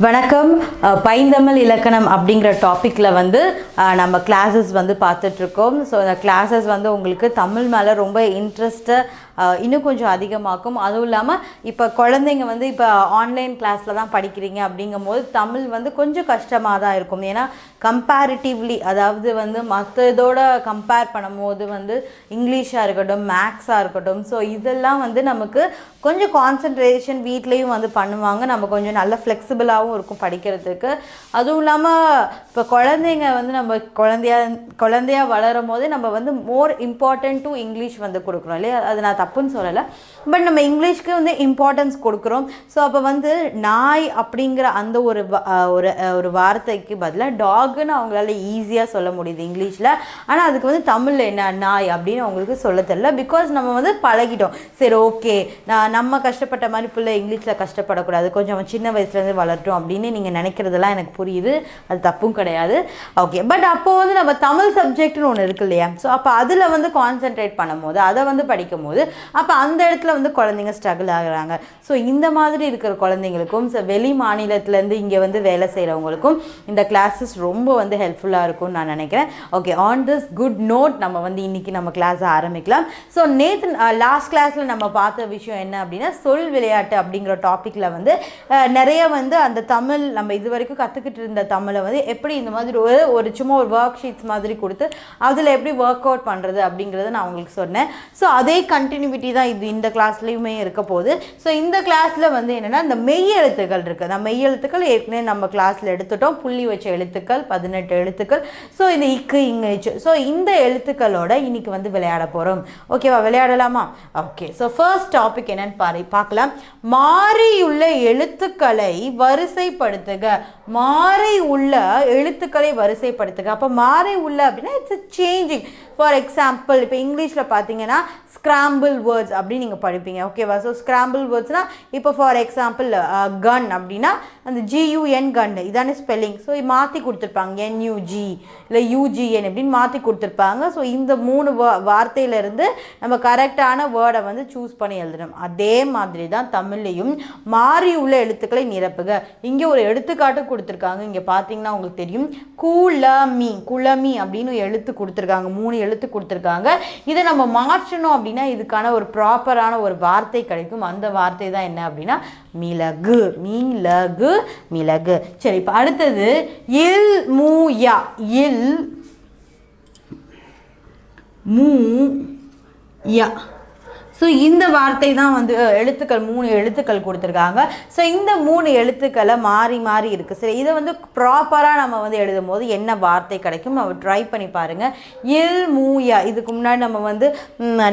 வணக்கம். பைந்தமிழ் இலக்கணம் அப்படிங்கிற டாப்பிக்கில் வந்து நம்ம கிளாஸஸ் வந்து பார்த்துட்ருக்கோம். ஸோ அந்த கிளாஸஸ் வந்து உங்களுக்கு தமிழ் மேலே ரொம்ப இன்ட்ரெஸ்ட்டை இன்னும் கொஞ்சம் அதிகமாக்கும். அதுவும் இல்லாமல் இப்போ குழந்தைங்க வந்து இப்போ ஆன்லைன் கிளாஸில் தான் படிக்கிறீங்க அப்படிங்கும்போது தமிழ் வந்து கொஞ்சம் கஷ்டமாக தான் இருக்கும். ஏன்னா கம்பேரிட்டிவ்லி அதாவது வந்து மற்ற இதோட கம்பேர் பண்ணும்போது வந்து இங்கிலீஷாக இருக்கட்டும் மேக்ஸாக இருக்கட்டும் ஸோ இதெல்லாம் வந்து நமக்கு கொஞ்சம் கான்சன்ட்ரேஷன் வீட்லேயும் வந்து பண்ணுவாங்க. நம்ம கொஞ்சம் நல்ல ஃப்ளெக்சிபிளாகவும் இருக்கும் படிக்கிறதுக்கு. அதுவும் இல்லாமல் இப்போ குழந்தைங்க வந்து நம்ம குழந்தையா குழந்தையா வளரும் போது நம்ம வந்து மோர் இம்பார்ட்டன்ட் டு இங்கிலீஷ் வந்து கொடுக்குறோம் இல்லையா? அது நான் தப்புன்னு சொல்லலை. பட் நம்ம இங்கிலீஷ்க்கு வந்து இம்பார்ட்டன்ஸ் கொடுக்குறோம். ஸோ அப்போ வந்து நாய் அப்படிங்கிற அந்த ஒரு ஒரு ஒரு வார்த்தைக்கு பதிலாக டாக்னு அவங்களால ஈஸியாக சொல்ல முடியுது இங்கிலீஷில் ஆனால் அதுக்கு வந்து தமிழில் என்ன நாய் அப்படின்னு அவங்களுக்கு சொல்ல தெரில பிகாஸ் நம்ம வந்து பழகிட்டோம். சரி ஓகே நான் நம்ம கஷ்டப்பட்ட மாதிரி பிள்ளை இங்கிலீஷில் கஷ்டப்படக்கூடாது. கொஞ்சம் சின்ன வயசுலேருந்து வளரட்டும். அப்படின்னு நீங்கள் நினைக்கிறதெல்லாம் எனக்கு புரியுது. அது தப்பும் கிடையாது. ஓகே பட் அப்போ வந்து நம்ம தமிழ் சப்ஜெக்ட்னு ஒன்று இருக்கு இல்லையா? ஸோ அப்போ அதில் வந்து கான்சென்ட்ரேட் பண்ணும்போது அதை வந்து படிக்கும் போது அப்போ அந்த இடத்துல வந்து குழந்தைங்க ஸ்ட்ரகிள் ஆகுறாங்க. ஸோ இந்த மாதிரி இருக்கிற குழந்தைங்களுக்கும் வெளி மாநிலத்துலேருந்து இங்கே வந்து வேலை செய்கிறவங்களுக்கும் இந்த கிளாஸஸ் ரொம்ப வந்து ஹெல்ப்ஃபுல்லாக இருக்கும்னு நான் நினைக்கிறேன். Okay on this good note நம்ம வந்து இன்னைக்கு நம்ம கிளாஸை ஆரம்பிக்கலாம். ஸோ நேற்று லாஸ்ட் கிளாஸில் நம்ம பார்த்த விஷயம் என்ன அப்படின்னா சொல் விளையாட்டு அப்படிங்கிற டாப்பிக்கில் வந்து நிறைய வந்து அந்த தமிழ் நம்ம இது வரைக்கும் கற்றுக்கிட்டு இருந்த தமிழை வந்து எப்படி இந்த மாதிரி ஒரு ஒரு சும்மா ஒரு ஒர்க் ஷீட்ஸ் மாதிரி கொடுத்து அதில் எப்படி ஒர்க் அவுட் பண்ணுறது அப்படிங்கிறத நான் உங்களுக்கு சொன்னேன். ஸோ அதே கண்டினியூட்டி தான் இது இந்த கிளாஸ்லேயுமே இருக்க போகுது. ஸோ இந்த கிளாஸில் வந்து என்னென்னா இந்த மெய் எழுத்துக்கள் இருக்குது அந்த மெய் எழுத்துக்கள் ஏற்கனவே நம்ம கிளாஸில் எடுத்துட்டோம். புள்ளி வச்ச எழுத்துக்கள் பதினெட்டு எழுத்துக்கள். ஸோ இந்த இக்கு இங்கு ஸோ இந்த எழுத்துக்களோட இன்னைக்கு வந்து விளையாட போகிறோம் ஓகேவா விளையாடலாமா? ஓகே ஸோ ஃபர்ஸ்ட் டாபிக் என்னன்னு பாரு பார்க்கலாம். மாறியுள்ள எழுத்துக்களை வரிசைப்படுத்துக. மாறை உள்ள எழுத்துக்களை வரிசைப்படுத்துக அப்போ மாறை உள்ள அப்படின்னா இட்ஸ் சேஞ்சிங் ஃபார் எக்ஸாம்பிள் இப்போ இங்கிலீஷில் பார்த்தீங்கன்னா ஸ்க்ராம்பிள் வேர்ட்ஸ் அப்படின்னு நீங்கள் படிப்பீங்க. ஓகேவா ஸோ ஸ்க்ராம்பிள் வேர்ட்ஸ்னால் இப்போ ஃபார் எக்ஸாம்பிள் கன் அப்படின்னா அந்த ஜியூஎன் கன் இதானே ஸ்பெல்லிங் ஸோ மாற்றி கொடுத்துருப்பாங்க. என்யூஜி இல்லை யூஜிஎன் அப்படின்னு மாற்றி கொடுத்துருப்பாங்க. ஸோ இந்த மூணு வார்த்தையிலேருந்து நம்ம கரெக்டான வேர்டை வந்து சூஸ் பண்ணி எழுதணும். அதே மாதிரி தான் தமிழ்லையும் மாறி உள்ள எழுத்துக்களை நிரப்புக இங்கே ஒரு எடுத்துக்காட்டு கொடுத்துருக்காங்க. இங்கே பார்த்தீங்கன்னா உங்களுக்கு தெரியும். குளமி குளமி அப்படின்னு எழுத்து கொடுத்துருக்காங்க. மூணு எழுத்து கொடுத்துருக்காங்க. இதை நம்ம மாற்றணும் அப்படின்னா இதுக்கான ஒரு ப்ராப்பரான ஒரு வார்த்தை கிடைக்கும். அந்த வார்த்தை தான் என்ன அப்படின்னா மிளகு மிளகு மிளகு. சரி இப்போ அடுத்தது இல் மூயா இல் மூ யா. ஸோ இந்த வார்த்தை தான் வந்து எழுத்துக்கள் மூணு எழுத்துக்கள் கொடுத்துருக்காங்க. ஸோ இந்த மூணு எழுத்துக்களை மாறி மாறி இருக்குது சரி இதை வந்து ப்ராப்பராக நம்ம வந்து எழுதும் போது என்ன வார்த்தை கிடைக்கும் நம்ம ட்ரை பண்ணி பாருங்கள் இல் மூயா இதுக்கு முன்னாடி நம்ம வந்து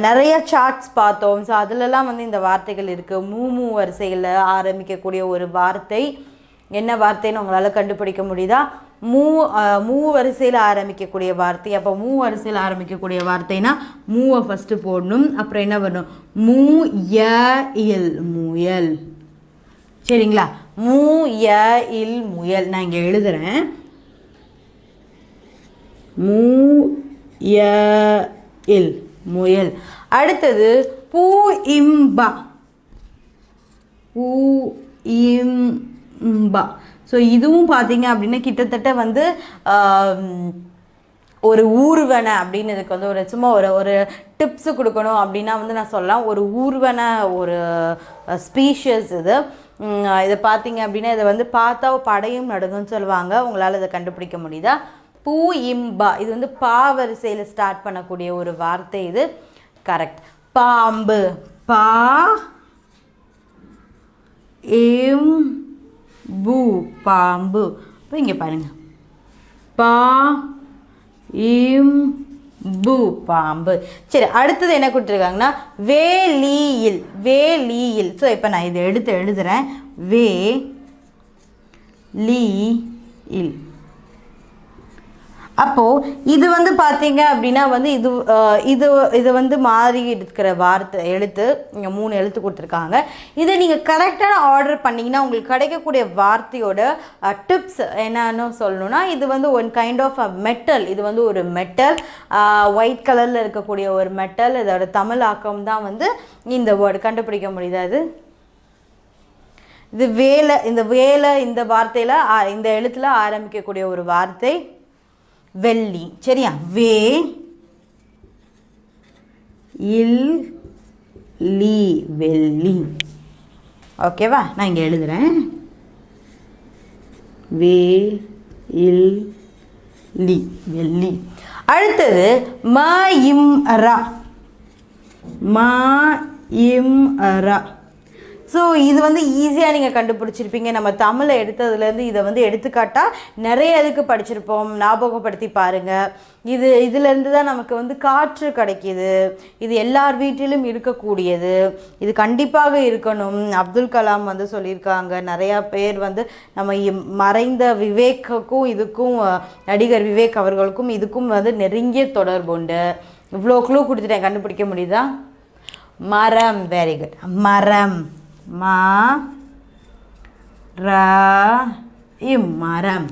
நிறைய சார்ட்ஸ் பார்த்தோம். ஸோ அதுலலாம் வந்து இந்த வார்த்தைகள் இருக்குது மூ மூ வரிசையில் ஆரம்பிக்கக்கூடிய ஒரு வார்த்தை. என்ன வார்த்தைன்னு உங்களால் கண்டுபிடிக்க முடியுதா? மூ மூ வரிசையில் ஆரம்பிக்கக்கூடிய வார்த்தை. அப்போ மூ வரிசையில் ஆரம்பிக்கக்கூடிய வார்த்தைனா மூவை ஃபஸ்ட்டு போடணும். அப்புறம் என்ன பண்ணும் மூ ய இல் முயல். சரிங்களா? மூ ய இல் முயல். நான் இங்கே எழுதுறேன். மூ ய இல் முயல். அடுத்தது பூ இம்பா பூ. இம்பா ஸோ இதுவும் பார்த்தீங்க அப்படின்னா கிட்டத்தட்ட வந்து ஒரு ஊர்வன அப்படின்னதுக்கு வந்து ஒரு சும்மா ஒரு ஒரு டிப்ஸு கொடுக்கணும் அப்படின்னா வந்து நான் சொல்லலாம். ஒரு ஊர்வன ஒரு ஸ்பீஷஸ் இது. இதை பார்த்தீங்க அப்படின்னா இதை வந்து பார்த்தா படையும் நடுங்குன்னு சொல்லுவாங்க. உங்களால் இதை கண்டுபிடிக்க முடியுதா? பூ இம்பா. இது வந்து பா வரிசையில் ஸ்டார்ட் பண்ணக்கூடிய ஒரு வார்த்தை இது. கரெக்ட் பாம்பு. பா இம் பூ பாம்பு. இப்போ இங்கே பாருங்கள் பா இம் பூ பாம்பு. சரி அடுத்தது என்ன கொடுத்துருக்காங்கன்னா வேலியில் வேலியில். ஸோ இப்போ நான் இதை எடுத்து எழுதுகிறேன் வே லீ இல். அப்போது இது வந்து பார்த்தீங்க அப்படின்னா வந்து இது இது இது வந்து மாறி இருக்கிற வார்த்தை எழுத்து இங்கே மூணு எழுத்து கொடுத்துருக்காங்க. இதை நீங்கள் கரெக்டான ஆர்டர் பண்ணிங்கன்னா உங்களுக்கு கிடைக்கக்கூடிய வார்த்தையோட டிப்ஸ் என்னன்னு சொல்லணும்னா இது வந்து one kind of a metal இது வந்து ஒரு மெட்டல் ஒயிட் கலரில் இருக்கக்கூடிய ஒரு மெட்டல் இதோட தமிழ் ஆக்கம் தான் வந்து இந்த வேர்டு கண்டுபிடிக்க முடியாது இது? வேலை இந்த வேலை இந்த வார்த்தையில் இந்த எழுத்தில் ஆரம்பிக்கக்கூடிய ஒரு வார்த்தை. வெள்ளி. சரியா? வே இல் லி வெள்ளி. ஓகேவா? நான் இங்கே எழுதுகிறேன் வே இல் லி வெள்ளி. அடுத்தது ம இம் ரா. ம இம் ரா. ஸோ இது வந்து ஈஸியாக நீங்கள் கண்டுபிடிச்சிருப்பீங்க. நம்ம தமிழை எடுத்ததுலேருந்து இதை வந்து எடுத்துக்காட்டால் நிறைய இதுக்கு படிச்சிருப்போம். ஞாபகப்படுத்தி பாருங்கள் இது இதுலேருந்து தான் நமக்கு வந்து காற்று கிடைக்கிது. இது எல்லார் வீட்டிலும் இருக்கக்கூடியது. இது கண்டிப்பாக இருக்கணும். அப்துல் கலாம் வந்து சொல்லியிருக்காங்க. நிறையா பேர் வந்து நம்ம மறைந்த விவேக்குக்கும் இதுக்கும் நடிகர் விவேக் அவர்களுக்கும் இதுக்கும் வந்து நெருங்கிய தொடர்பு உண்டு. இவ்வளோ க்ளூ கொடுத்துட்டேன். கண்டுபிடிக்க முடியுதா? மரம். வெரி குட் மரம். மா ர மரம்.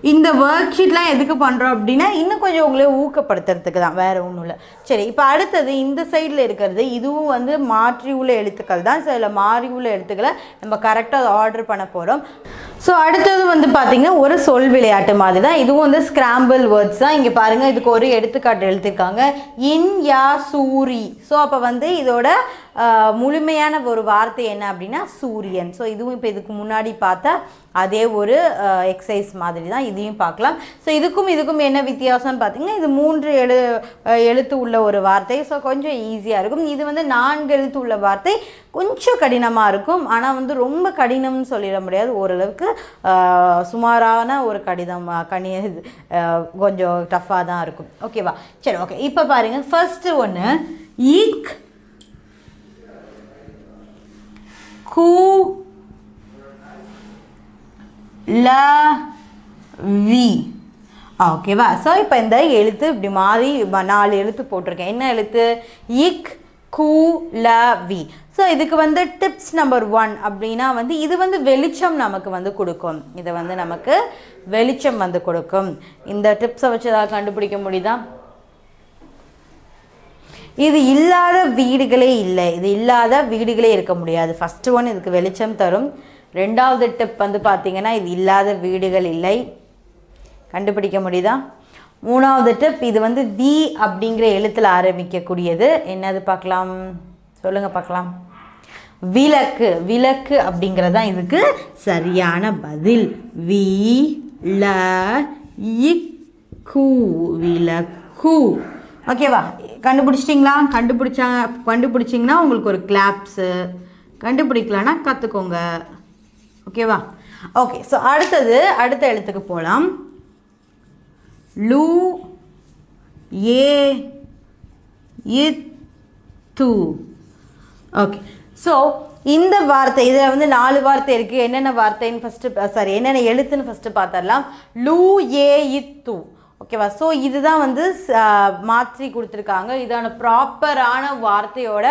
இந்த ஒர்க் ஷீட்லாம் எதுக்கு பண்ணுறோம் அப்படின்னா இன்னும் கொஞ்சம் உங்களை ஊக்கப்படுத்துறதுக்கு தான். வேறு ஒன்றும் இல்லை. சரி இப்போ அடுத்தது இந்த சைடில் இருக்கிறது இதுவும் வந்து மாற்றி உள்ள எழுத்துக்கள் தான். ஸோ இதில் மாறி உள்ள எழுத்துக்களை நம்ம கரெக்டாக ஆர்டர் பண்ண போகிறோம் ஸோ அடுத்தது வந்து பார்த்திங்கன்னா ஒரு சொல் விளையாட்டு மாதிரி தான். இதுவும் வந்து ஸ்கிராம்பிள் வேர்ட்ஸ் தான். இங்கே பாருங்கள் இதுக்கு ஒரு எடுத்துக்காட்டு எழுதியிருக்காங்க. இன் யா சூரி. ஸோ அப்போ வந்து இதோட முழுமையான ஒரு வார்த்தை என்ன அப்படின்னா சூரியன். ஸோ இதுவும் இப்போ இதுக்கு முன்னாடி பார்த்தா அதே ஒரு எக்ஸசைஸ் மாதிரி தான். இதையும் பார்க்கலாம். ஸோ இதுக்கும் இதுக்கும் என்ன வித்தியாசம்னு பார்த்தீங்கன்னா இது மூன்று எழு எழுத்து உள்ள ஒரு வார்த்தை. ஸோ கொஞ்சம் ஈஸியாக இருக்கும். இது வந்து நான்கு எழுத்து உள்ள வார்த்தை. கொஞ்சம் கடினமாக இருக்கும். ஆனால் வந்து ரொம்ப கடினம்னு சொல்லிட முடியாது. ஓரளவுக்கு சுமாரான ஒரு கடிதம் ஆஹ், கனி இது, கொஞ்சம் டஃப்பாக தான் இருக்கும். ஓகேவா சரி ஓகே இப்போ பாருங்கள் ஃபஸ்ட்டு ஒன்று ஈக் கூ ல வி. ஓகேவா ஸோ இப்போ இந்த எழுத்து இப்படி மாறி நாலு எழுத்து போட்டிருக்கேன். என்ன எழுத்து? இக் கு ல வி. ஸோ இதுக்கு வந்து டிப்ஸ் நம்பர் ஒன் அப்படின்னா வந்து இது வந்து வெளிச்சம் நமக்கு வந்து கொடுக்கும். இதை வந்து நமக்கு வெளிச்சம் வந்து கொடுக்கும். இந்த டிப்ஸை வச்சு ஏதாவது கண்டுபிடிக்க முடியுதா? இது இல்லாத வீடுகளே இல்லை. இது இல்லாத வீடுகளே இருக்க முடியாது. ஃபஸ்ட்டு ஒன் இதுக்கு வெளிச்சம் தரும். ரெண்டாவது டிப் வந்து பார்த்தீங்கன்னா இது இல்லாத வீடுகள் இல்லை. கண்டுபிடிக்க முடியுதா? மூணாவது டிப் இது வந்து வி அப்படிங்கிற எழுத்தில் ஆரம்பிக்கக்கூடியது. என்னது பார்க்கலாம்? சொல்லுங்கள் பார்க்கலாம். விளக்கு. விளக்கு அப்படிங்கிறது தான் இதுக்கு சரியான பதில். வி ல இக்கு விளக்கு ஓகேவா கண்டுபிடிச்சிட்டிங்களா? கண்டுபிடிச்சா கண்டுபிடிச்சிங்கன்னா உங்களுக்கு ஒரு கிளாப்ஸு கண்டுபிடிக்கலன்னா கற்றுக்கோங்க ஓகேவா ஓகே ஸோ அடுத்தது அடுத்த எழுத்துக்கு போகலாம் லூ ஏ இத் து. ஓகே ஸோ இந்த வார்த்தை இதில் வந்து நாலு வார்த்தை இருக்குது என்னென்ன வார்த்தைன்னு ஃபஸ்ட்டு சாரி என்னென்ன எழுத்துன்னு ஃபஸ்ட்டு பார்த்துடலாம் லூ ஏ இத்து ஓகேவா ஸோ இதுதான் வந்து ச- மாற்றி கொடுத்துருக்காங்க. இதான ப்ராப்பரான வார்த்தையோட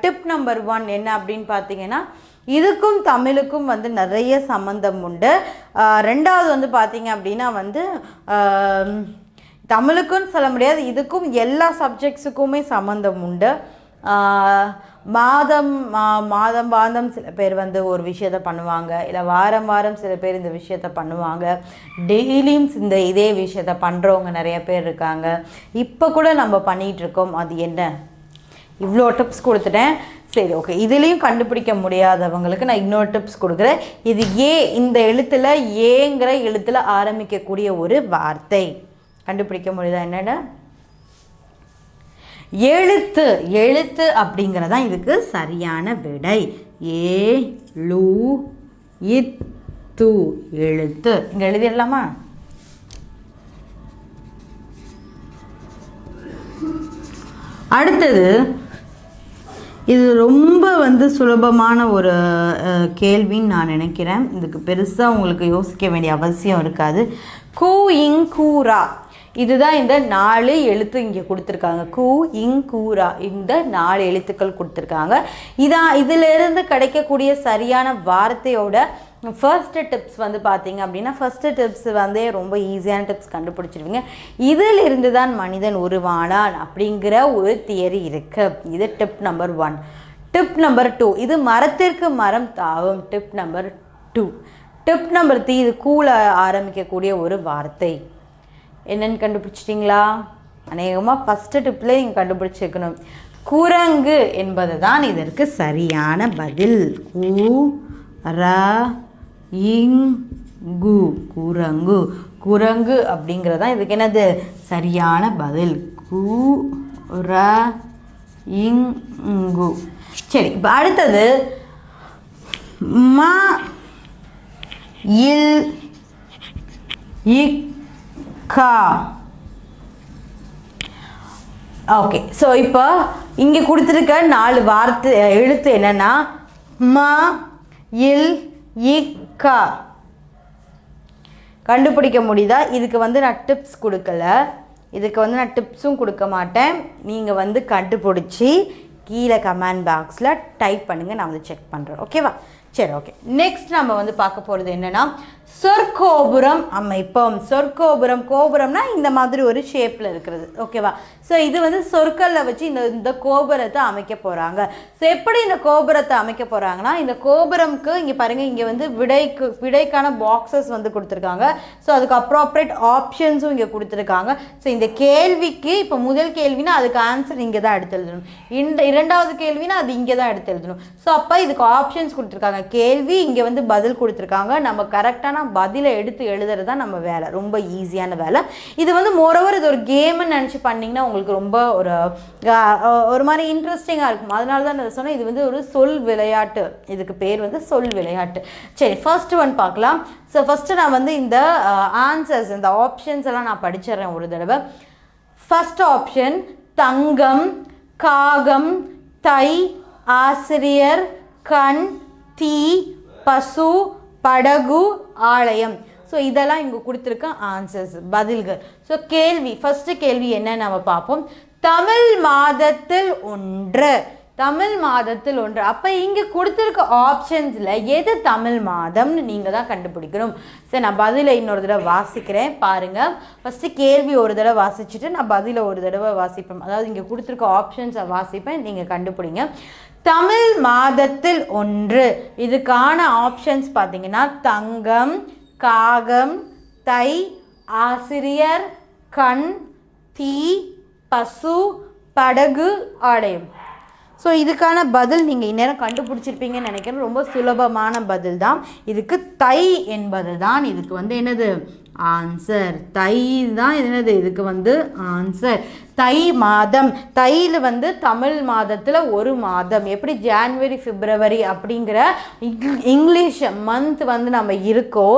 டிப் நம்பர் ஒன் என்ன அப்படின்னு பார்த்தீங்கன்னா இதுக்கும் தமிழுக்கும் வந்து நிறைய சம்மந்தம் உண்டு. ரெண்டாவது வந்து பார்த்தீங்க அப்படின்னா வந்து தமிழுக்குன்னு சொல்ல முடியாது இதுக்கும் எல்லா சப்ஜெக்ட்ஸுக்குமே சம்மந்தம் உண்டு. மாதம் மா- மாதம் மாதம் சில பேர் வந்து ஒரு விஷயத்த பண்ணுவாங்க இல்லை வாரம் வாரம் சில பேர் இந்த விஷயத்த பண்ணுவாங்க. டெய்லியும் இந்த இதே விஷயத்த பண்ணுறவங்க நிறைய பேர் இருக்காங்க. இப்போ கூட நம்ம பண்ணிகிட்டு இருக்கோம் அது என்ன? இவ்வளோ டிப்ஸ் கொடுத்துட்டேன். சரி ஓகே இதுலேயும் கண்டுபிடிக்க முடியாதவங்களுக்கு நான் இன்னொரு டிப்ஸ் கொடுக்குறேன். இது ஏ இந்த எழுத்தில் ஏங்கிற எழுத்தில் ஆரம்பிக்கக்கூடிய ஒரு வார்த்தை. கண்டுபிடிக்க முடியுதா என்னென்ன? எழுத்து எழுத்து அப்படிங்கிறதான் இதுக்கு சரியான விடை. ஏ லு இத்து எழுத்து. இங்கே எழுதிடலாமா? அடுத்தது இது ரொம்ப வந்து சுலபமான ஒரு கேள்வின்னு நான் நினைக்கிறேன். இதுக்கு பெருசாக உங்களுக்கு யோசிக்க வேண்டிய அவசியம் இருக்காது. கூ இங் கூரா இதுதான் இந்த நாலு எழுத்து இங்கே கொடுத்துருக்காங்க. கூ இங் கூரா இந்த நாலு எழுத்துக்கள் கொடுத்துருக்காங்க. இதான் இதிலிருந்து கிடைக்கக்கூடிய சரியான வார்த்தையோட ஃபர்ஸ்ட்டு டிப்ஸ் வந்து பார்த்தீங்க அப்படின்னா ஃபர்ஸ்ட்டு டிப்ஸ் வந்து ரொம்ப ஈஸியான டிப்ஸ் கண்டுபிடிச்சிருவீங்க. இதில் இருந்து தான் மனிதன் உருவானான் அப்படிங்கிற ஒரு தியரி இருக்குது இது tip number one tip number two இது மரத்திற்கு மரம் தாவும். Tip number two tip number three இது கூல ஆரம்பிக்கக்கூடிய ஒரு வார்த்தை. என்னென்னு கண்டுபிடிச்சிட்டிங்களா? அநேகமாக ஃபஸ்ட்டு டிப்பில் நீங்கள் கண்டுபிடிச்சிருக்கணும். குரங்கு என்பது தான் இதற்கு சரியான பதில். கூ ர இங்கு குரங்கு. குரங்கு அப்படிங்கிறது தான் இதுக்கு என்னது? சரியான பதில். கு ர இங்கு. சரி இப்போ அடுத்தது ம இல் இக்கா ஓகே ஸோ இப்போ இங்கே கொடுத்துருக்க நாலு வார்த்தை எழுத்து என்னென்னா ம இல் இக் அக்கா கண்டுபிடிக்க முடியுதா? இதுக்கு வந்து நான் டிப்ஸ் கொடுக்கல. இதுக்கு வந்து நான் டிப்ஸும் கொடுக்க மாட்டேன். நீங்கள் வந்து கண்டுபிடிச்சி கீழே கமெண்ட் பாக்ஸில் டைப் பண்ணுங்கள் நான் வந்து செக் பண்ணுறேன் ஓகேவா சரி ஓகே நெக்ஸ்ட் நம்ம வந்து பார்க்க போகிறது என்னென்னா சொற்கோபுரம் அமைப்போம். சொற்கோபுரம் கோபுரம்னா இந்த மாதிரி ஒரு ஷேப்பில் இருக்கிறது. ஓகேவா ஸோ இது வந்து சொற்களில் வச்சு இந்த இந்த கோபுரத்தை அமைக்க போகிறாங்க ஸோ எப்படி இந்த கோபுரத்தை அமைக்க போகிறாங்கன்னா இந்த கோபுரம்க்கு இங்கே பாருங்கள் இங்கே வந்து விடைக்கு விடைக்கான பாக்ஸஸ் வந்து கொடுத்துருக்காங்க. ஸோ அதுக்கு அப்ராப்ரேட் ஆப்ஷன்ஸும் இங்கே கொடுத்துருக்காங்க. ஸோ இந்த கேள்விக்கு இப்போ முதல் கேள்வினா அதுக்கு ஆன்சர் இங்கே தான் எடுத்து எழுதணும். இந்த இரண்டாவது கேள்வினா அது இங்கே தான் எடுத்து எழுதணும். ஸோ அப்போ இதுக்கு ஆப்ஷன்ஸ் கொடுத்துருக்காங்க. கேள்வி இங்கே வந்து பதில் கொடுத்துருக்காங்க. நம்ம கரெக்டான பதிலை எடுத்து எழுதுறது தான் நம்ம வேலை. ரொம்ப ஈஸியான வேலை. இது வந்து மோரோவர் இது ஒரு கேம்னு நினச்சி பண்ணிங்கன்னா உங்களுக்கு ரொம்ப ஒரு ஒரு மாதிரி இன்ட்ரெஸ்டிங்காக இருக்கும். அதனால தான் நான் சொன்னேன். இது வந்து ஒரு சொல் விளையாட்டு. இதுக்கு பேர் வந்து சொல் விளையாட்டு. சரி ஃபர்ஸ்ட் ஒன் பார்க்கலாம். ஸோ ஃபஸ்ட்டு நான் வந்து இந்த ஆன்சர்ஸ் இந்த ஆப்ஷன்ஸ் எல்லாம் நான் படிச்சிடுறேன் ஒரு தடவை. ஃபர்ஸ்ட் ஆப்ஷன் தங்கம் காகம் தை ஆசிரியர் கண் தீ பசு படகு ஆலயம். ஸோ இதெல்லாம் இங்கே கொடுத்துருக்க ஆன்சர்ஸ் பதில்கள். ஸோ கேள்வி ஃபஸ்ட்டு கேள்வி என்ன நம்ம பார்ப்போம். தமிழ் மாதத்தில் ஒன்று. தமிழ் மாதத்தில் ஒன்று. அப்போ இங்கே கொடுத்துருக்க ஆப்ஷன்ஸில் எது தமிழ் மாதம்னு நீங்கள் தான் கண்டுபிடிக்கணும். சரி நான் பதிலை இன்னொரு தடவை வாசிக்கிறேன். பாருங்கள் ஃபஸ்ட்டு கேள்வி ஒரு தடவை வாசிச்சுட்டு நான் பதிலை ஒரு தடவை வாசிப்பேன். அதாவது இங்கே கொடுத்துருக்க ஆப்ஷன்ஸை வாசிப்பேன். நீங்கள் கண்டுபிடிங்க. தமிழ் மாதத்தில் ஒன்று. இதுக்கான ஆப்ஷன்ஸ் பார்த்தீங்கன்னா தங்கம் காகம் தை ஆசிரியர் கண் தீ பசு படகு ஆலயம். ஸோ இதுக்கான பதில் நீங்கள் இந்நேரம் கண்டுபிடிச்சிருப்பீங்கன்னு நினைக்கிறேன். ரொம்ப சுலபமான பதில் தான் இதுக்கு தை என்பது தான் இதுக்கு வந்து என்னது? ஆன்சர் தை தான் என்னது? இதுக்கு வந்து ஆன்சர் தை மாதம். தையில் வந்து தமிழ் மாதத்தில் ஒரு மாதம். எப்படி ஜான்வரி பிப்ரவரி அப்படிங்கிற இங்கிலீஷ் மந்த் வந்து நம்ம இருக்கோ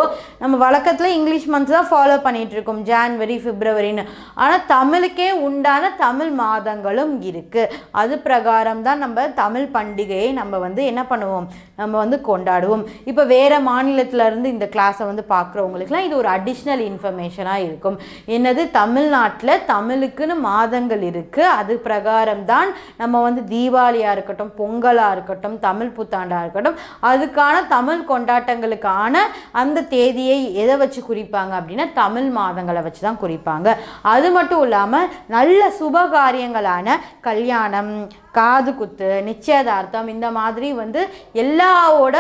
நம்ம வழக்கத்தில் இங்கிலீஷ் மந்த் தான் ஃபாலோ பண்ணிகிட்ருக்கோம் இருக்கோம் ஜான்வரி பிப்ரவரின்னு. ஆனால் தமிழுக்கே உண்டான தமிழ் மாதங்களும் இருக்குது அது பிரகாரம் தான் நம்ம தமிழ் பண்டிகையை நம்ம வந்து என்ன பண்ணுவோம்? நம்ம வந்து கொண்டாடுவோம். இப்போ வேறு மாநிலத்திலேருந்து இந்த கிளாஸை வந்து பார்க்குறவங்களுக்குலாம் இது ஒரு அடிஷ்னல் இன்ஃபர்மேஷனாக இருக்கும். என்னது? தமிழ்நாட்டில் தமிழுக்குன்னு மாதங்கள் இருக்குது அது பிரகாரம் தான் நம்ம வந்து தீபாவளியாக இருக்கட்டும் பொங்கலாக இருக்கட்டும் தமிழ் புத்தாண்டாக இருக்கட்டும் அதுக்கான தமிழ் கொண்டாட்டங்களுக்கான அந்த தேதியை எதை வச்சு குறிப்பாங்க அப்படின்னா தமிழ் மாதங்களை வச்சு தான் குறிப்பாங்க. அது மட்டும் இல்லாமல் நல்ல சுப காரியங்களான கல்யாணம் காது குத்து நிச்சயதார்த்தம் இந்த மாதிரி வந்து எல்லாவோட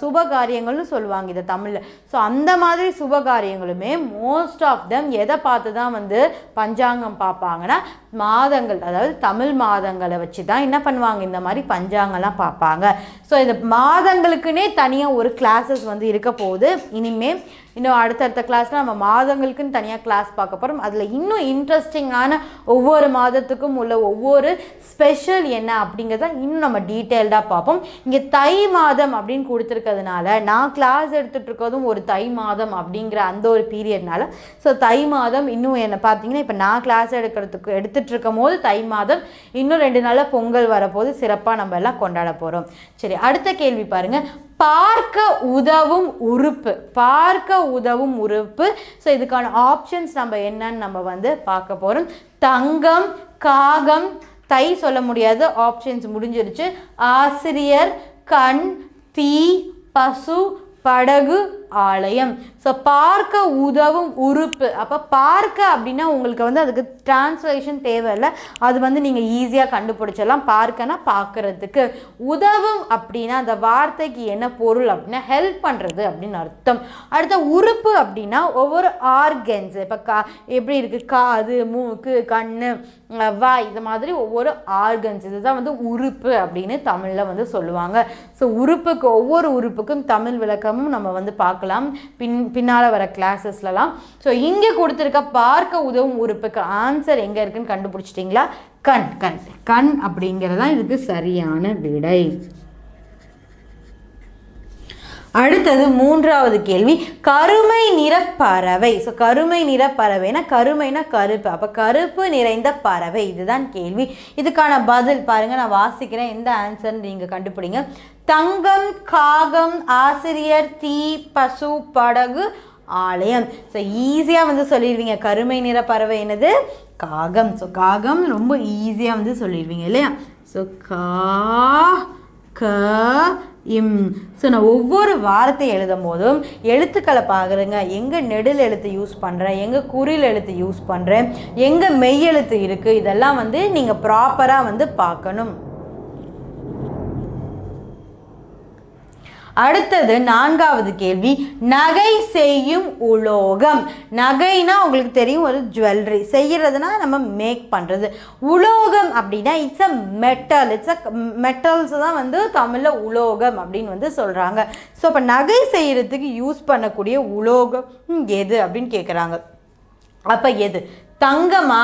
சுப காரியங்களும் சொல்லுவாங்க இதை தமிழில். ஸோ அந்த மாதிரி சுப காரியங்களுமே மோஸ்ட் ஆஃப் தெம் எதை பார்த்து தான் வந்து பஞ்சாங்கம் பார்ப்பாங்கன்னா மாதங்கள் அதாவது தமிழ் மாதங்களை வச்சு தான் என்ன பண்ணுவாங்க இந்த மாதிரி பஞ்சாங்கம்லாம் பார்ப்பாங்க. ஸோ இந்த மாதங்களுக்குன்னே தனியாக ஒரு கிளாஸஸ் வந்து இருக்க போகுது. இனிமேல் இன்னும் அடுத்தடுத்த கிளாஸில் நம்ம மாதங்களுக்குன்னு தனியாக கிளாஸ் பார்க்க போகிறோம் அதில் இன்னும் இன்ட்ரெஸ்டிங்கான ஒவ்வொரு மாதத்துக்கும் உள்ள ஒவ்வொரு ஸ்பெஷல் என்ன அப்படிங்கிறத இன்னும் நம்ம டீட்டெயில்டாக பார்ப்போம். இங்கே தை மாதம் அப்படின்னு கொடுத்துருக்கிறதுனால நான் கிளாஸ் எடுத்துகிட்டு இருக்கிறதும் ஒரு தை மாதம் அப்படிங்கிற அந்த ஒரு பீரியட்னால ஸோ தை மாதம் இன்னும் என்ன பார்த்தீங்கன்னா இப்போ நான் கிளாஸ் எடுக்கிறதுக்கு எடுத்துகிட்டு இருக்கும் போது தை மாதம் இன்னும் ரெண்டு நாளில் பொங்கல் வரப்போது சிறப்பாக நம்ம எல்லாம் கொண்டாட போகிறோம் சரி அடுத்த கேள்வி பாருங்கள் பார்க்க உதவும் உறுப்பு. பார்க்க உதவும் உறுப்பு. ஸோ இதுக்கான ஆப்ஷன்ஸ் நம்ம என்னன்னு நம்ம வந்து பார்க்க போகிறோம் தங்கம் காகம் தை சொல்ல முடியாது. ஆப்ஷன்ஸ் முடிஞ்சிருச்சு. ஆசிரியர் கண் தீ பசு படகு ஆலயம். ஸோ பார்க்க உதவும் உறுப்பு. அப்போ பார்க்க அப்படின்னா உங்களுக்கு வந்து அதுக்கு டிரான்ஸ்லேஷன் தேவையில்லை. அது வந்து நீங்கள் ஈஸியாக கண்டுபிடிச்சிடலாம். பார்க்கனா பார்க்கறதுக்கு. உதவும் அப்படின்னா அந்த வார்த்தைக்கு என்ன பொருள் அப்படின்னா ஹெல்ப் பண்ணுறது அப்படின்னு அர்த்தம். அடுத்த உறுப்பு அப்படின்னா ஒவ்வொரு ஆர்கன்ஸ் இப்போ கா எப்படி இருக்குது காது மூக்கு கண் வாய் இது மாதிரி ஒவ்வொரு ஆர்கன்ஸ் இதுதான் வந்து உறுப்பு அப்படின்னு தமிழில் வந்து சொல்லுவாங்க. ஸோ உறுப்புக்கு ஒவ்வொரு உறுப்புக்கும் தமிழ் விளக்கமும் நம்ம வந்து பார்க்கலாம். பின் பின்னால் வர கிளாஸஸ்லலாம் ஸோ இங்கே கொடுத்துருக்க பார்க்க உதவும் உறுப்புக்கு ஆன்சர் எங்கே இருக்குன்னு கண்டுபிடிச்சிட்டிங்களா? கண் கண். கண் அப்படிங்கிறது தான் இதுக்கு சரியான விடை. அடுத்தது மூன்றாவது கேள்வி கருமை நிற பறவை. ஸோ கருமை நிற பறவைனா கருமைனா கருப்பு. அப்போ கருப்பு நிறைந்த பறவை. இதுதான் கேள்வி. இதுக்கான பதில் பாருங்கள் நான் வாசிக்கிறேன். எந்த ஆன்சர் நீங்கள் கண்டுபிடிங்க. தங்கம் காகம் ஆசிரியர் தீ பசு படகு ஆலயம். ஸோ ஈஸியாக வந்து சொல்லிடுவீங்க. கருமை நிற பறவை என்னது? காகம். ஸோ காகம் ரொம்ப ஈஸியாக வந்து சொல்லிடுவீங்க இல்லையா? ஸோ கா க இம். ஸோ நான் ஒவ்வொரு வார்த்தை எழுதும் போதும் எழுத்துக்களை பார்க்குறேங்க எங்கே நெடில் எழுத்து யூஸ் பண்ணுறேன் எங்கே குறில் எழுத்து யூஸ் பண்ணுறேன் எங்கே மெய் எழுத்து இருக்குது இதெல்லாம் வந்து நீங்கள் ப்ராப்பராக வந்து பார்க்கணும். அடுத்தது நான்காவது கேள்வி நகை செய்யும் உலோகம். நகைனா உங்களுக்கு தெரியும் ஒரு ஜுவல்லரி செய்கிறதுனா நம்ம மேக் பண்ணுறது உலோகம் அப்படின்னா it's a metal it's a metals தான் வந்து தமிழில் உலோகம் அப்படின்னு வந்து சொல்கிறாங்க ஸோ இப்போ நகை செய்கிறதுக்கு யூஸ் பண்ணக்கூடிய உலோகம் எது அப்படின்னு கேட்குறாங்க அப்போ எது? தங்கமா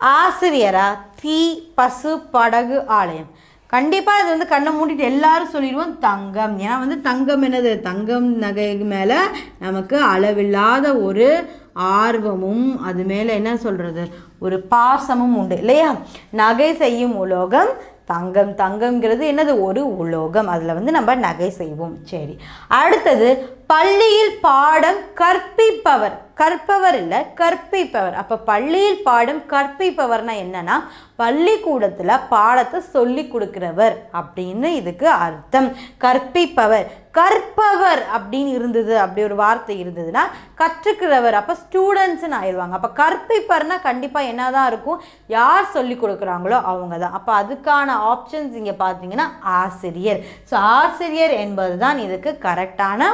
ஆசிரியரா தீ பசு படகு ஆலயம். கண்டிப்பாக இது வந்து கண்ணை மூடிட்டு எல்லாரும் சொல்லிடுவோம் தங்கம். ஏன்னா வந்து தங்கம் என்னது? தங்கம் நகை மேலே நமக்கு அளவில்லாத ஒரு ஆர்வமும் அது மேலே என்ன சொல்கிறது ஒரு பாசமும் உண்டு இல்லையா? நகை செய்யும் உலோகம் தங்கம். தங்கம்ங்கிறது என்னது? ஒரு உலோகம். அதில் வந்து நம்ம நகை செய்வோம். சரி. அடுத்தது பள்ளியில் பாடம் கற்பிப்பவர். கற்பவர் இல்லை கற்பிப்பவர். அப்போ பள்ளியில் பாடம் கற்பிப்பவர்னா என்னன்னா பள்ளிக்கூடத்தில் பாடத்தை சொல்லி கொடுக்குறவர் அப்படின்னு இதுக்கு அர்த்தம். கற்பிப்பவர். கற்பவர் அப்படின்னு இருந்தது அப்படி ஒரு வார்த்தை இருந்ததுன்னா கற்றுக்கிறவர். அப்போ ஸ்டூடெண்ட்ஸ்னு ஆயிடுவாங்க. அப்போ கற்பிப்பர்னால் கண்டிப்பாக என்ன தான் இருக்கும்? யார் சொல்லி கொடுக்குறாங்களோ அவங்க தான் அப்போ அதுக்கான ஆப்ஷன்ஸ் இங்கே பார்த்தீங்கன்னா ஆசிரியர். ஸோ ஆசிரியர் என்பது தான் இதுக்கு கரெக்டான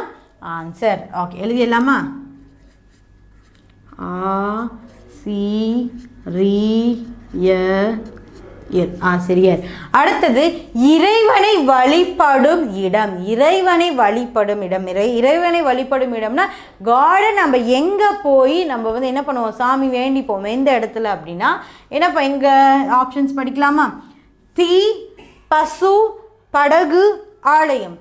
ஆன்சர் ஓகே எழுதிடலாமா? ஆ சி ரி ய ஆ ஆசிரியர் அடுத்தது இறைவனை வழிபடும் இடம். இறைவனை வழிபடும் இடம். இறை இறைவனை வழிபடும் இடம்னா கார்டன் நம்ம எங்கே போய் நம்ம வந்து என்ன பண்ணுவோம்? சாமி வேண்டிப்போம். எந்த இடத்துல அப்படின்னா என்னப்பா எங்கே ஆப்ஷன்ஸ் படிக்கலாமா? தீ பசு படகு ஆலயம்.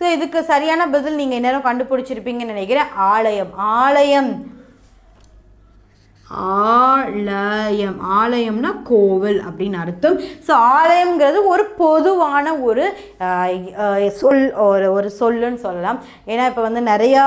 ஸோ இதுக்கு சரியான பதில் நீங்கள் இந்நேரம் கண்டுபிடிச்சிருப்பீங்கன்னு நினைக்கிறேன். ஆலயம். ஆலயம். ஆலயம். ஆலயம்னா கோவில் அப்படின்னு அர்த்தம். ஸோ ஆலயம்ங்கிறது ஒரு பொதுவான ஒரு சொல் ஒரு ஒரு சொல்லுன்னு சொல்லலாம். ஏன்னா இப்போ வந்து நிறையா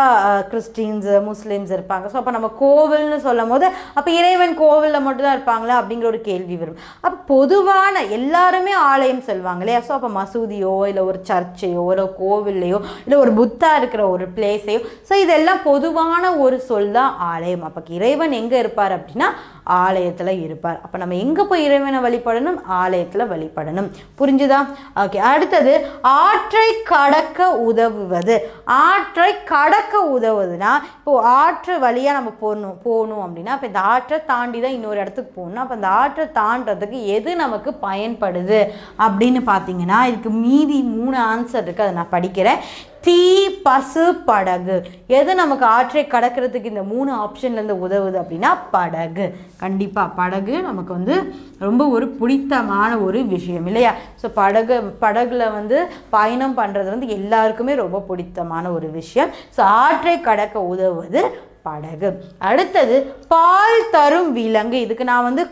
கிறிஸ்டின்ஸ் முஸ்லீம்ஸ் இருப்பாங்க. ஸோ அப்போ நம்ம கோவில்னு சொல்லும் போது அப்போ இறைவன் கோவிலில் மட்டும்தான் இருப்பாங்களா அப்படிங்கிற ஒரு கேள்வி வரும். அப்போ பொதுவான எல்லாருமே ஆலயம் சொல்லுவாங்க இல்லையா? ஸோ அப்போ மசூதியோ இல்லை ஒரு சர்ச்சையோ ஒரு கோவில்லையோ இல்லை ஒரு புத்தா இருக்கிற ஒரு பிளேஸையோ ஸோ இதெல்லாம் பொதுவான ஒரு சொல் தான் ஆலயம். அப்போ இறைவன் எங்கே இருப்பார் அப்படின்னா ஆலயத்தில் இருப்பார். அப்போ நம்ம எங்கே போய் இறைவனை வழிபடணும்? ஆலயத்தில் வழிபடணும். புரிஞ்சுதா? ஓகே அடுத்தது ஆற்றை கடக்க உதவுவது. ஆற்றை கடக்க உதவுதுன்னா இப்போ ஆற்று வழியாக நம்ம போகணும் போகணும் அப்படின்னா இப்போ இந்த ஆற்றை தாண்டி தான் இன்னொரு இடத்துக்கு போகணும். அப்போ அந்த ஆற்றை தாண்டதுக்கு எது நமக்கு பயன்படுது? அப்படின்னு பார்த்தீங்கன்னா இதுக்கு மீதி மூணு ஆன்சர் இருக்குது அதை நான் படிக்கிறேன். தீ பசு படகு. எது நமக்கு ஆற்றை கடக்கிறதுக்கு இந்த மூணு ஆப்ஷன்லேருந்து உதவுது அப்படின்னா படகு. கண்டிப்பாக படகு நமக்கு வந்து ரொம்ப ஒரு பிடித்தமான ஒரு விஷயம் இல்லையா? ஸோ படகு படகுல வந்து பயணம் பண்ணுறது வந்து எல்லாருக்குமே ரொம்ப பிடித்தமான ஒரு விஷயம். ஸோ ஆற்றை கடக்க உதவுவது படகு. அடுத்தது பால் தரும் விலங்கு. இதுக்கு நான் வந்து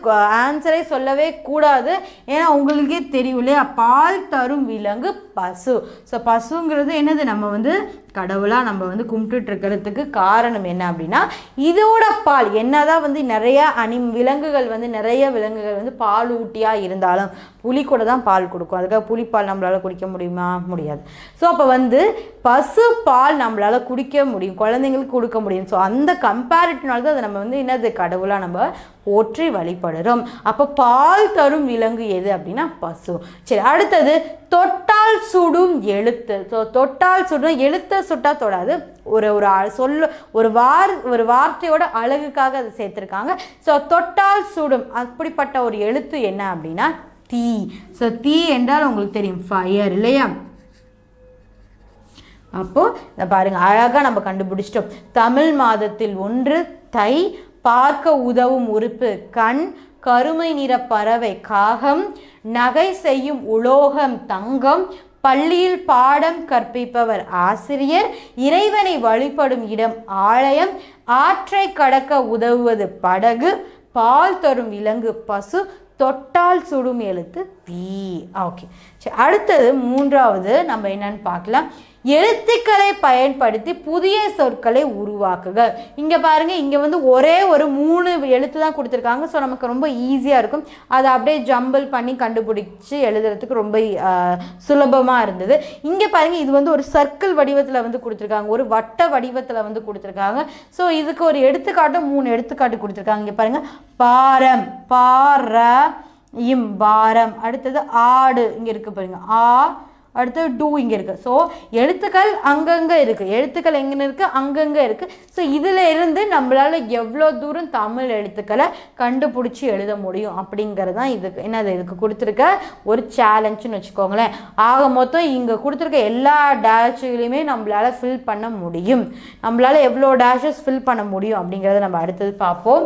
ஆன்சரே சொல்லவே கூடாது. ஏன்னா உங்களுக்கே தெரியும் இல்லையா? பால் தரும் விலங்கு பசு. ஸோ பசுங்கிறது என்னது? நம்ம வந்து கடவுளாக நம்ம வந்து கும்பிட்டுட்டு இருக்கிறதுக்கு காரணம் என்ன அப்படின்னா இதோட பால் என்னதான் வந்து நிறையா அனி விலங்குகள் வந்து நிறைய விலங்குகள் வந்து பால் ஊட்டியாக இருந்தாலும் புலி கூட தான் பால் கொடுக்கும். அதுக்காக புலிப்பால் நம்மளால் குடிக்க முடியுமா? முடியாது. ஸோ அப்போ வந்து பசு பால் நம்மளால் குடிக்க முடியும் குழந்தைங்களுக்கு கொடுக்க முடியும். ஸோ அந்த கம்பேரிட்டிவ்னால தான் அதை நம்ம வந்து என்னது கடவுளாக நம்ம போற்றி வழிபடுறோம் அப்போ பால் தரும் விலங்கு எது அப்படின்னா பசு. சரி அடுத்தது தொட்டால் சுடும் எழுத்து. ஸோ தொட்டால் சுடும் எழுத்தை சுட்டா தொடாது. ஒரு ஒரு அ- சொல்லு ஒரு வார் ஒரு வார்த்தையோட அழகுக்காக அதை சேர்த்துருக்காங்க. ஸோ தொட்டால் சுடும் அப்படிப்பட்ட ஒரு எழுத்து என்ன அப்படின்னா தீ. ஸோ தீ என்றால் உங்களுக்கு தெரியும் ஃபயர் இல்லையா? அப்போது பாருங்கள் அழகாக நம்ம கண்டுபிடிச்சிட்டோம். தமிழ் மாதத்தில் ஒன்று தை பார்க்க உதவும் உறுப்பு. கண் கருமை நிற பறவை காகம் நகை செய்யும் உலோகம் தங்கம் பள்ளியில் பாடம் கற்பிப்பவர் ஆசிரியர் இறைவனை வழிபடும் இடம் ஆலயம் ஆற்றை கடக்க உதவுவது படகு பால் தரும் விலங்கு பசு தொட்டால் சுடும் எழுத்து தீ ஓகே. சரி அடுத்தது மூன்றாவது நம்ம என்னன்னு பார்க்கலாம். எழுத்துக்களை பயன்படுத்தி புதிய சொற்களை உருவாக்குக. இங்கே பாருங்கள் இங்கே வந்து ஒரே ஒரு மூணு எழுத்து தான் கொடுத்துருக்காங்க. ஸோ நமக்கு ரொம்ப ஈஸியாக இருக்கும். அதை அப்படியே ஜம்பிள் பண்ணி கண்டுபிடிச்சி எழுதுறதுக்கு ரொம்ப சுலபமாக இருந்தது. இங்கே பாருங்கள் இது வந்து ஒரு சர்க்கிள் வடிவத்தில் வந்து கொடுத்துருக்காங்க. ஒரு வட்ட வடிவத்தில் வந்து கொடுத்துருக்காங்க. ஸோ இதுக்கு ஒரு எடுத்துக்காட்டும் மூணு எடுத்துக்காட்டு கொடுத்துருக்காங்க. இங்கே பாருங்கள் பாரம் பார இம் பாரம். அடுத்தது ஆடு இங்கே இருக்குது பாருங்க. ஆ அடுத்தது டூ இங்கே இருக்குது ஸோ எழுத்துக்கள் அங்கங்கே இருக்குது எழுத்துக்கள் எங்கே இருக்குது அங்கங்கே இருக்குது ஸோ இதில் இருந்து நம்மளால் எவ்வளோ தூரம் தமிழ் எழுத்துக்களை கண்டுபிடிச்சி எழுத முடியும் அப்படிங்கிறது தான் இதுக்கு என்னது இதுக்கு கொடுத்துருக்க ஒரு சேலஞ்சுன்னு வச்சுக்கோங்களேன். ஆக மொத்தம் இங்கே கொடுத்துருக்க எல்லா டேஷுகளையுமே நம்மளால் ஃபில் பண்ண முடியும். நம்மளால் எவ்வளோ டேஷஸ் ஃபில் பண்ண முடியும் அப்படிங்கிறத நம்ம அடுத்தது பார்ப்போம்.